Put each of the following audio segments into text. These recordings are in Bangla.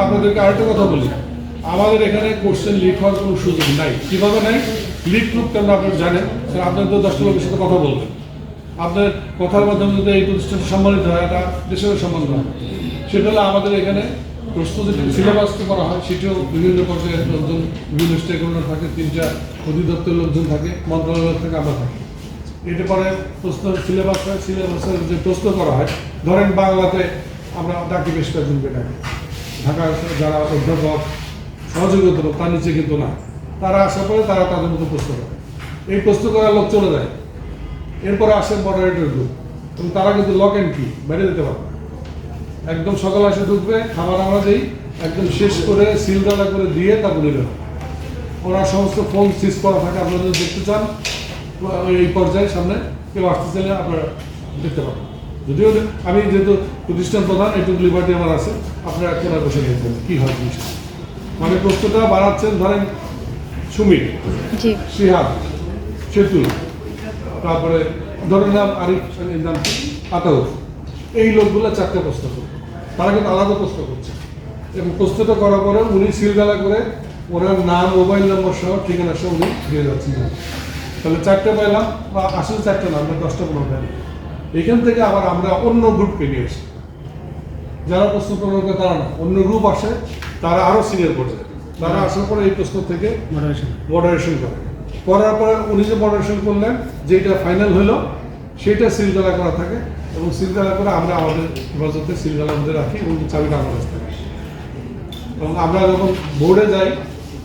আপনাদেরকে আরেকটা কথা বলি। আমাদের এখানে কোশ্চেন লিক হওয়ার কোনো সুযোগ নাই। কীভাবে নাই? লিক লুক কেন আপনারা জানেন? সেটা আপনার তো দশটা লোকের সাথে কথা বলবেন। আপনার কথার মাধ্যমে যদি এই প্রতিষ্ঠানটা সম্মানিত হয়, এটা সম্মান হয় সেটা হলো আমাদের এখানে প্রস্তুতি সিলেবাস করা হয়, সেটিও বিভিন্ন পর্যায়ের লোকজন, বিভিন্ন স্টেক হোল্ডার থাকে, তিনটা অধিদপ্তরের লোকজন থাকে, মন্ত্রণালয় থেকে আমরা থাকি। এটা পরে প্রশ্ন সিলেবাস হয় সিলেবাসের যে প্রশ্ন করা হয়, ধরেন বাংলাতে আমরা ডাকি বেশ কয়েকজনকে ডাকি ঢাকার যারা অধ্যাপক সহযোগী অধ্যাপক তার নিচে কিন্তু না। তারা আসার পরে তারা তাদের মতো প্রশ্ন করে। এই প্রশ্ন করার লোক চলে যায়। এরপরে আসে মডারেটর গ্রুপ এবং তারা কিন্তু লক অ্যান্ড কি? বাইরে যেতে পারবে একদম সকাল আসে ঢুকবে, খাবার আমরা দিই, একদম শেষ করে সিলডালা করে দিয়ে তারপরে হবে। ওরা সমস্ত ফোন সিজ করা থাকে, আপনারা যদি দেখতে চান এই পর্যায়ে সামনে কেউ আসতে চাইলে আপনারা দেখতে পাবেন। যদিও আমি যেহেতু প্রতিষ্ঠান প্রধান এইটুকু লিবার্টি আমার আছে আপনারা এখন বসে দেখবেন কী হয় জিনিসটা। মানে প্রশ্নটা বাড়াচ্ছেন ধরেন সুমিত জি। শিহাব সেতু তারপরে ধরেন নাম আরিফ নাম আতাউর এই লোকগুলো চারটে প্রশ্ন করবে তারা কিন্তু আলাদা প্রশ্ন করছে। এবং প্রশ্নটা করার পরে উনি সিলগালা করে ওনার নাম মোবাইল নম্বর সহ ঠিকানা সহ উনি দিয়ে যাচ্ছেন। তাহলে চারটে পাইলাম বা আসলে চারটে না আমরা দশটা পনেরো পাইলাম। এখান থেকে আবার আমরা অন্য গ্রুপকে নিয়ে আসি। যারা প্রশ্ন করে তারা না। অন্য গ্রুপ আসে তারা আরও সিনিয়র পর্যায়ে তারা আসার পরে এই প্রশ্ন থেকে মডারেশন করে। করার পরে উনি যে মডারেশন করলেন যেটা ফাইনাল হলো সেটা সিলগালা করা থাকে এবং সিলগালা করে আমরা আমাদের হেফাজতে সিলগালার মধ্যে রাখি এবং চাবিটা আমার কাছে থাকে এবং আমরা যখন বোর্ডে যাই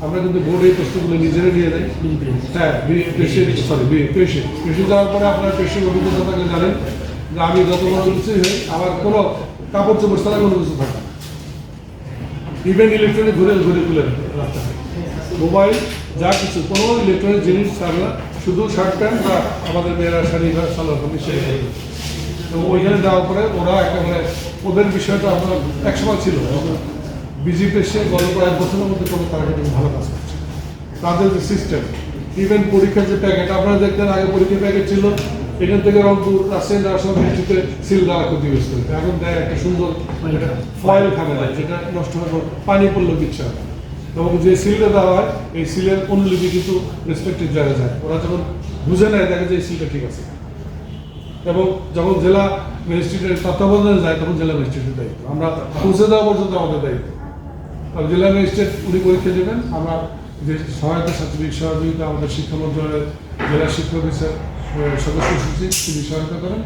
আমরা কিন্তু বোর্ডে প্রশ্নগুলো নিজেরা নিয়ে যাই হ্যাঁ পেশে সরি পেশে। পেশে যাওয়ার পরে আপনার পেশে অভিজ্ঞতা থাকলে জানেন যে আমি যত বড় কিছুই হই, আমার কোনো কাপড় চোপড় ছাড়া কোনো কিছু থাকে ইভেন ইলেকট্রনিক ঘুরে ঘুরে তুলে রাখতে মোবাইল, যা কিছু, কোনো ইলেকট্রনিক জিনিস ছাড়া শুধু শার্ট প্যান্ট বা আমাদের মেয়েরা শাড়ি বা সালোয়ার, কামিজ এবং ওইখানে যাওয়ার পরে ওরা একেবারে ওদের বিষয়টা আমরা একসময় ছিল। বিজেপি এসে গত কয়েক বছরের মধ্যে তারা কিন্তু ভালো কাজ করছে তাদের যে সিস্টেম ইভেন পরীক্ষার যে প্যাকেট আপনারা দেখতেন আগে পরীক্ষার প্যাকেট ছিল, এখান থেকে রংপুর, রাজশাহী সময় সিল দেওয়া করতে ইউজ এখন দেয় একটা সুন্দর ফয়েল থাকে না যেটা নষ্ট পর পানি পড়লেও কিচ্ছু হয় এবং যে সিলটা দেওয়া হয়, এই সিলের অনুলিপি কিন্তু রেসপেক্টিভ জায়গায় যায়। ওরা যখন বুঝে নেয়, দেখে যে এই সিলটা ঠিক আছে। এবং যখন জেলা ম্যাজিস্ট্রেটের তত্ত্বাবধানে যায়, তখন জেলা ম্যাজিস্ট্রেটের দায়িত্ব। আমরা পৌঁছে দেওয়া পর্যন্ত আমাদের দায়িত্ব। জেলা ম্যাজিস্ট্রেট উনি পরীক্ষা দেবেন। আমরা যে সহায়তা সার্টিফিক সহযোগিতা আমাদের শিক্ষা মন্ত্রণালয়ের জেলা শিক্ষা অফিসার আহ, সদস্য সচিব তিনি সহায়তা করেন।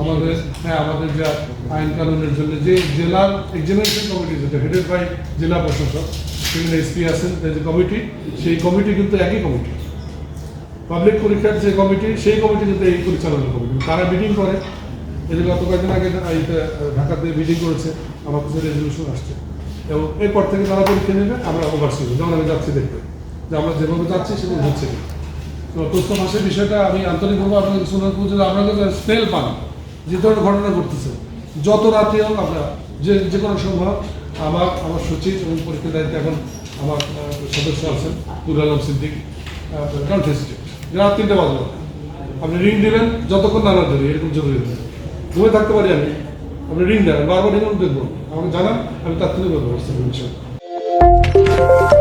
আমাদের হ্যাঁ আমাদের যা আইন কানুনের জন্য যে জেলার এক্সামিনেশন কমিটি যেটা হেডেড বাই জেলা প্রশাসক সেখানে এসপি আছেন যে কমিটি সেই কমিটি কিন্তু একই কমিটি পাবলিক পরীক্ষার যে কমিটি সেই কমিটি কিন্তু এই পরিচালনা কমিটি তারা মিটিং করে। এদের গত কয়েকদিন আগে ঢাকাতে মিটিং করেছে আমার কাছে রেজলিউশন আসছে। এবং এরপর থেকে তারা পরীক্ষা নেবে, আমরা ওভারসি যেমন আমি যাচ্ছি দেখতে। যে আমরা যেভাবে যাচ্ছি, সেভাবে হচ্ছে কি? তো প্রশ্ন ফাঁসের বিষয়টা আমি আন্তরিকভাবে আপনাদের শোনার যে আপনারা যদি স্পেল পান, যে ধরনের ঘটনা ঘটতেছে। যত রাতে হোক আমরা, যে যে কোনো সম্ভব, আমার আমার সচিব এবং পরীক্ষার দায়িত্বে এখন আমার সদস্য আছেন নুর আলম সিদ্দিক রাত তিনটে বাজলো। আপনি রিং দিবেন, যতক্ষণ না না ধরি, এরকম জরুরি ঘুমে থাকতে পারি আমি। আপনি রিং দেন বারবার রিং দেখব আমাকে জানান আমি থেকে ব্যবস্থা করব ইনশাআল্লাহ।